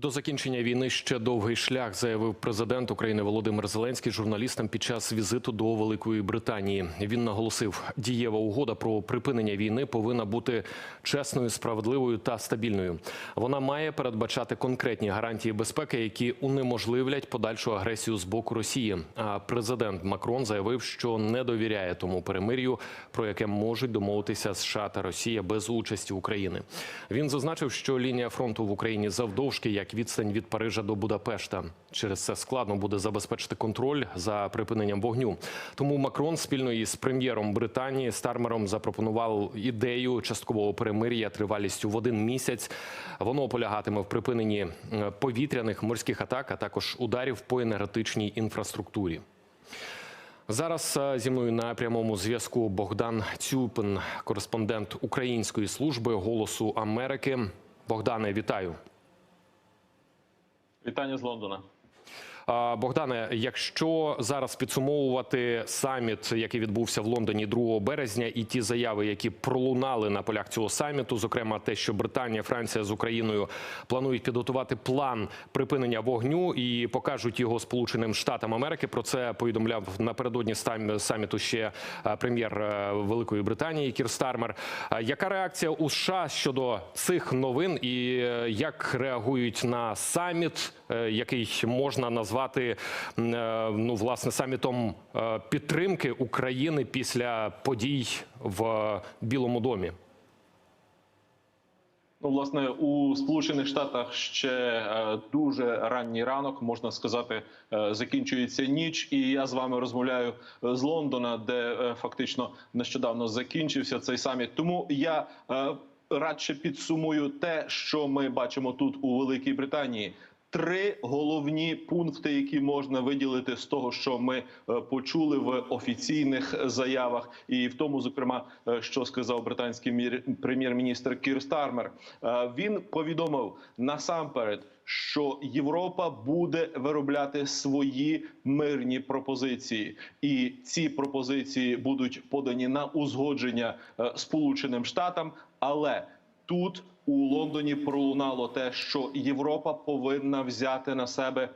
До закінчення війни ще довгий шлях, заявив президент України Володимир Зеленський журналістам під час візиту до Великої Британії. Він наголосив, дієва угода про припинення війни повинна бути чесною, справедливою та стабільною. Вона має передбачати конкретні гарантії безпеки, які унеможливлять подальшу агресію з боку Росії. А президент Макрон заявив, що не довіряє тому перемир'ю, про яке можуть домовитися США та Росія без участі України. Він зазначив, що лінія фронту в Україні завдовжки як відстань від Парижа до Будапешта. Через це складно буде забезпечити контроль за припиненням вогню. Тому Макрон спільно із прем'єром Британії Стармером запропонував ідею часткового перемир'я тривалістю в один місяць. Воно полягатиме в припиненні е, повітряних морських атак, а також ударів по енергетичній інфраструктурі. Зараз е, зі мною на прямому зв'язку Богдан Цюпин, кореспондент Української служби Голосу Америки. Богдане, вітаю. Вітання з Лондона. Богдане, якщо зараз підсумовувати саміт, який відбувся в Лондоні 2 березня, і ті заяви, які пролунали на полях цього саміту, зокрема те, що Британія, Франція з Україною планують підготувати план припинення вогню і покажуть його Сполученим Штатам Америки. Про це повідомляв напередодні саміту ще е, прем'єр е, Великої Британії Кір Стармер. Яка реакція у США щодо цих новин, і е, як реагують на саміт, який можна назвати е, ну власне самітом е, підтримки України після подій в Білому домі? Ну, власне, у Сполучених Штатах ще е, дуже ранній ранок, можна сказати, е, закінчується ніч, і я з вами розмовляю е, з Лондона, де е, фактично нещодавно закінчився цей саміт. Тому я е, радше підсумую те, що ми бачимо тут у Великій Британії. Три головні пункти, які можна виділити з того, що ми е, почули в офіційних заявах, і в тому, зокрема, е, що сказав британський прем'єр-міністр Кір Стармер. Е, Він повідомив насамперед, що Європа буде виробляти свої мирні пропозиції, і ці пропозиції будуть подані на узгодження Сполученим Штатам, але тут у Лондоні пролунало те, що Європа повинна взяти на себе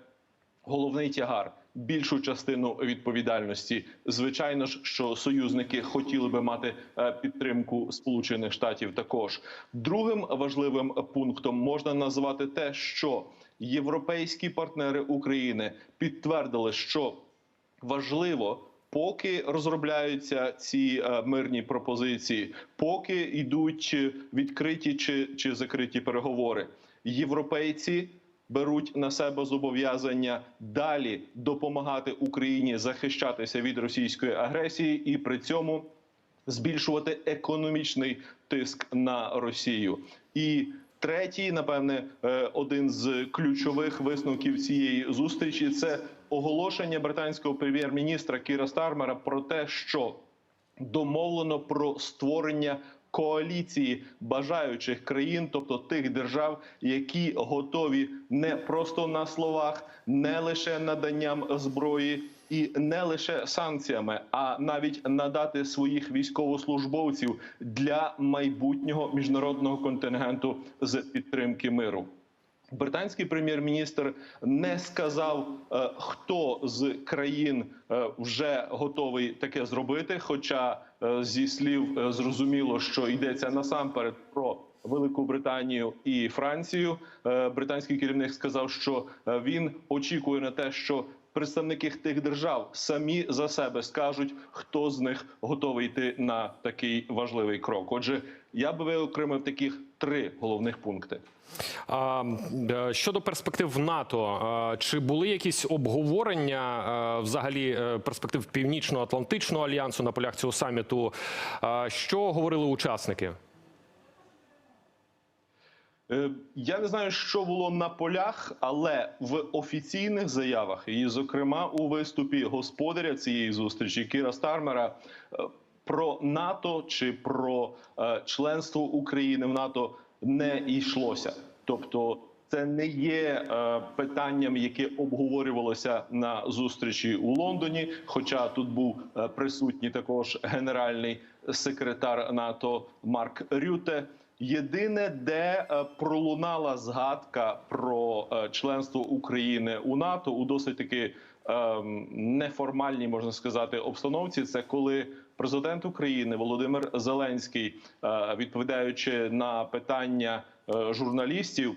головний тягар. Більшу частину відповідальності, звичайно ж, що союзники хотіли би мати е, підтримку Сполучених Штатів. Також другим важливим пунктом можна назвати те, що європейські партнери України підтвердили, що важливо. Поки розробляються ці е, мирні пропозиції, поки йдуть відкриті чи, чи закриті переговори, європейці беруть на себе зобов'язання далі допомагати Україні захищатися від російської агресії і при цьому збільшувати економічний тиск на Росію. І третій, напевне, е, один з ключових висновків цієї зустрічі це оголошення британського прем'єр-міністра Кіра Стармера про те, що домовлено про створення коаліції бажаючих країн, тобто тих держав, які готові не просто на словах, не лише наданням зброї. І не лише санкціями, а навіть надати своїх військовослужбовців для майбутнього міжнародного контингенту з підтримки миру. Британський прем'єр-міністр не сказав, е, хто з країн е, вже готовий таке зробити. Хоча е, зі слів зрозуміло, що йдеться насамперед про Велику Британію і Францію. Британський керівник сказав, що він очікує на те, що представники тих держав самі за себе скажуть, хто з них готовий йти на такий важливий крок. Отже, я би виокремив таких три головних пункти. А, е, щодо перспектив НАТО, е, чи були якісь обговорення е, взагалі перспектив Північно-Атлантичного альянсу на полях цього саміту? Що говорили учасники? Я не знаю, що було на полях, але в офіційних заявах, і, зокрема, у виступі господаря цієї зустрічі Кіра Стармера про НАТО чи про е, членство України в НАТО не йшлося. Тобто, це не є е, питанням, яке обговорювалося на зустрічі у Лондоні. Хоча тут був е, присутній також генеральний секретар НАТО Марк Рюте. Єдине, де пролунала згадка про членство України у НАТО у досить таки ем, неформальній, можна сказати, обстановці, це коли президент України Володимир Зеленський, е, відповідаючи на питання е, журналістів.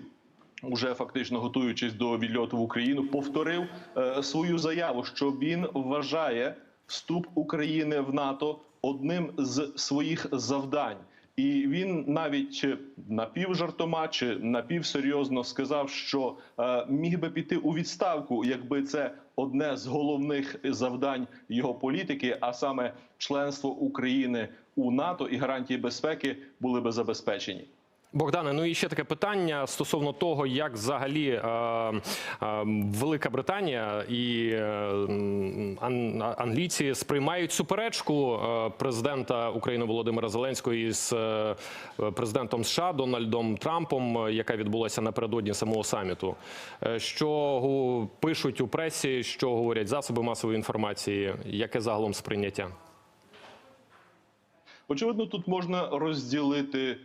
Уже фактично готуючись до відльоту в Україну, повторив е, свою заяву, що він вважає вступ України в НАТО одним з своїх завдань. І він навіть напівжартома чи напівсерйозно сказав, що е, міг би піти у відставку, якби це одне з головних завдань його політики, а саме членство України у НАТО і гарантії безпеки були би забезпечені. Богдане, ну і ще таке питання стосовно того, як взагалі е, е, Велика Британія і е, ан, англійці сприймають суперечку е, президента України Володимира Зеленського із е, президентом США Дональдом Трампом, е, яка відбулася напередодні самого саміту. Що пишуть у пресі, що говорять засоби масової інформації, яке загалом сприйняття? Очевидно, тут можна розділити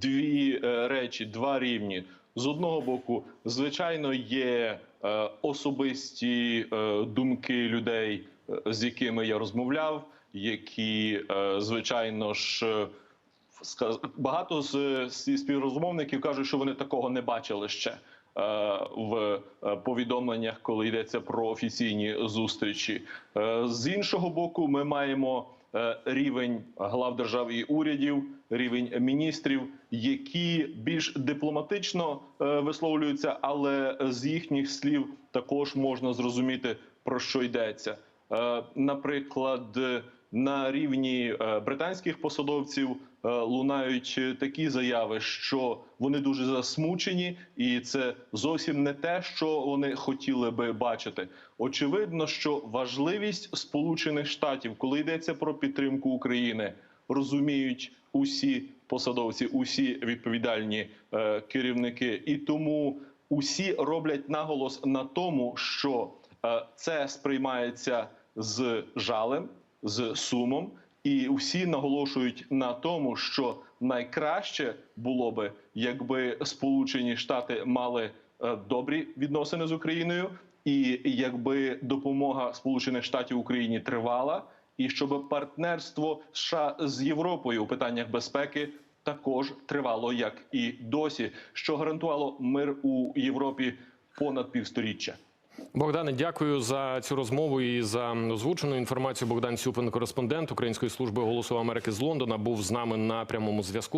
дві е, речі, два рівні. З одного боку, звичайно, є е, особисті е, думки людей, е, з якими я розмовляв, які, е, звичайно ж, е, багато з, співрозмовників кажуть, що вони такого не бачили ще. е, В е, повідомленнях, коли йдеться про офіційні зустрічі, Е, з іншого боку, ми маємо е, рівень глав держав і урядів, рівень міністрів, які більш дипломатично е, висловлюються, але з їхніх слів також можна зрозуміти про що йдеться. Е, Наприклад, на рівні е, британських посадовців е, лунають такі заяви, що вони дуже засмучені, і це зовсім не те, що вони хотіли би бачити. Очевидно, що важливість Сполучених Штатів, коли йдеться про підтримку України, розуміють усі посадовці, усі відповідальні е, керівники, і тому усі роблять наголос на тому, що це сприймається з жалем, з сумом, і всі наголошують на тому, що найкраще було би, якби Сполучені Штати мали е, добрі відносини з Україною, і якби допомога Сполучених Штатів Україні тривала, і щоб партнерство США з Європою у питаннях безпеки також тривало, як і досі, що гарантувало мир у Європі понад півсторіччя. Богдане, дякую за цю розмову і за озвучену інформацію. Богдан Сюпин, кореспондент Української служби голосу Америки з Лондона, був з нами на прямому зв'язку.